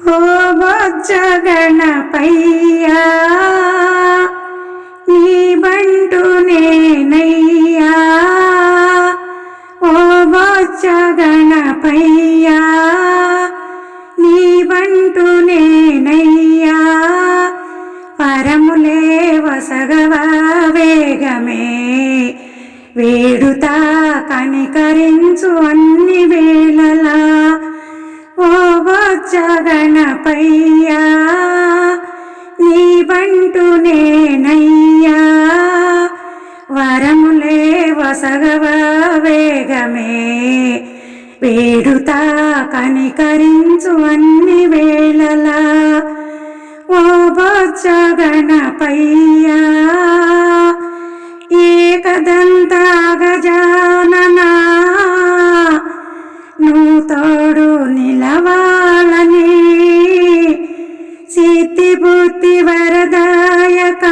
ఓ బొజ్జ గణపయ్యా నీ బంటు నేనయ్యా. ఓ బొజ్జ గణపయ్యా నీ బంటు నేనయ్యా. పరములే వసగవా వేగమే వేడుతా కనికరించు అన్ని వేళలా బొజ్జ గణపయ్యా నీ బంటు నేనయ్యా. వరములే వసగవ వేగమే వేడుతా కనికరించు అన్ని వేళలా. ఓ బొజ్జ ఏ ఏకదంత సిద్ధి బుద్ధి వరదాయక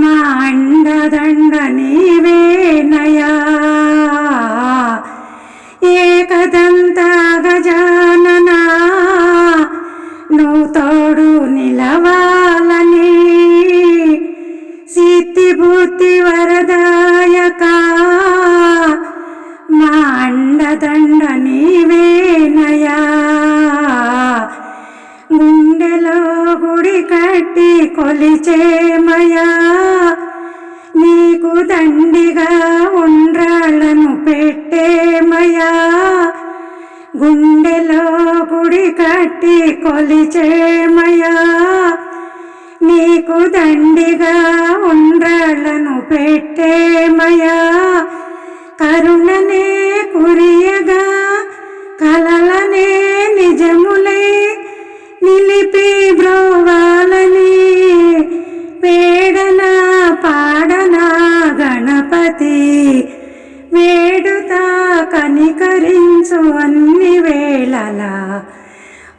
మాండదండ కొలిచేమయా నీకు దండిగా ఉండ్రాళ్ళను పెట్టేమయా గుండెలో గుడి కట్టి కొలిచేమయా నీకు దండిగా ఉండ్రాళ్ళను పెట్టేమయా గణపతి వేడుత కనికరించు అన్ని వేళలా.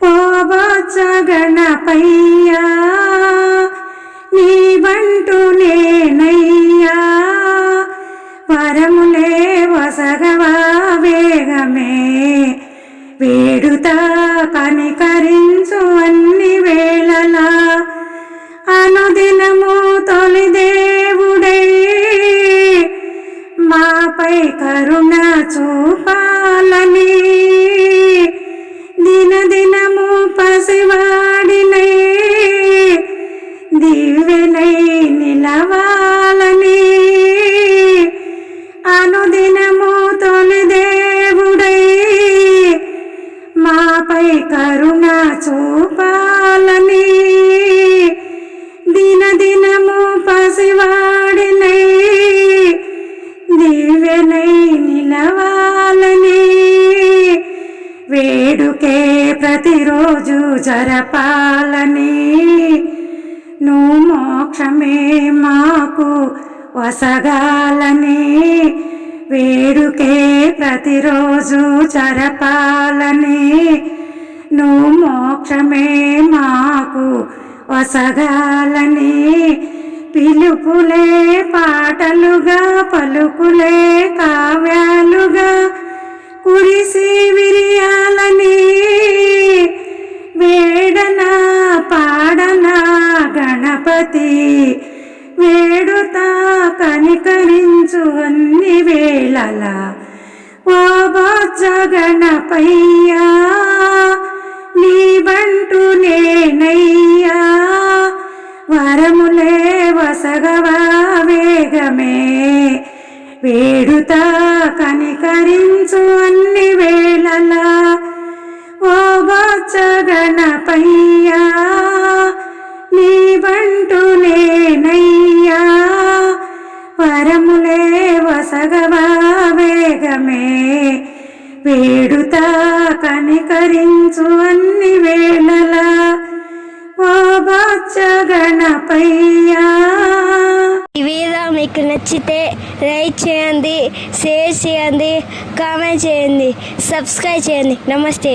ఓ బొజ్జ గణపయ్యా నీ బంటు నేనయ్యా. వరములే వసగవా వేగమే. వేడుతా కనిక మాపై కరుణ చూపాలని. దినదినము పసివాడినై దివ్యనై నిలవాలని. అనుదినము తొలి దేవుడై మాపై కరుణ చూపాలని వేడుకే ప్రతిరోజు జరపాలని. నువ్వు మోక్షమే మాకు వసగాలని. వేడుకే ప్రతిరోజు జరపాలని. నువ్వు మోక్షమే మాకు వసగాలని. పిలుపులే పాటలుగా పలుకులే కావ్యాలుగా వేడుతా కనికరించు అన్ని వేళల. ఓ బొజ్జ గణపయ్యా నీ నేనయ్యా. వరములే వసగవా వేగమే. వేడుతా కనికరించు అన్ని వేళలా. ఓ బాచ గణపయ్యా వేడుతా కనికరించు అన్ని వేళలా. ఓ గణపయ్యా. ఈ వీడియో మీకు నచ్చితే లైక్ చేయండి షేర్ చేయండి కామెంట్ చేయండి సబ్స్క్రైబ్ చేయండి. నమస్తే.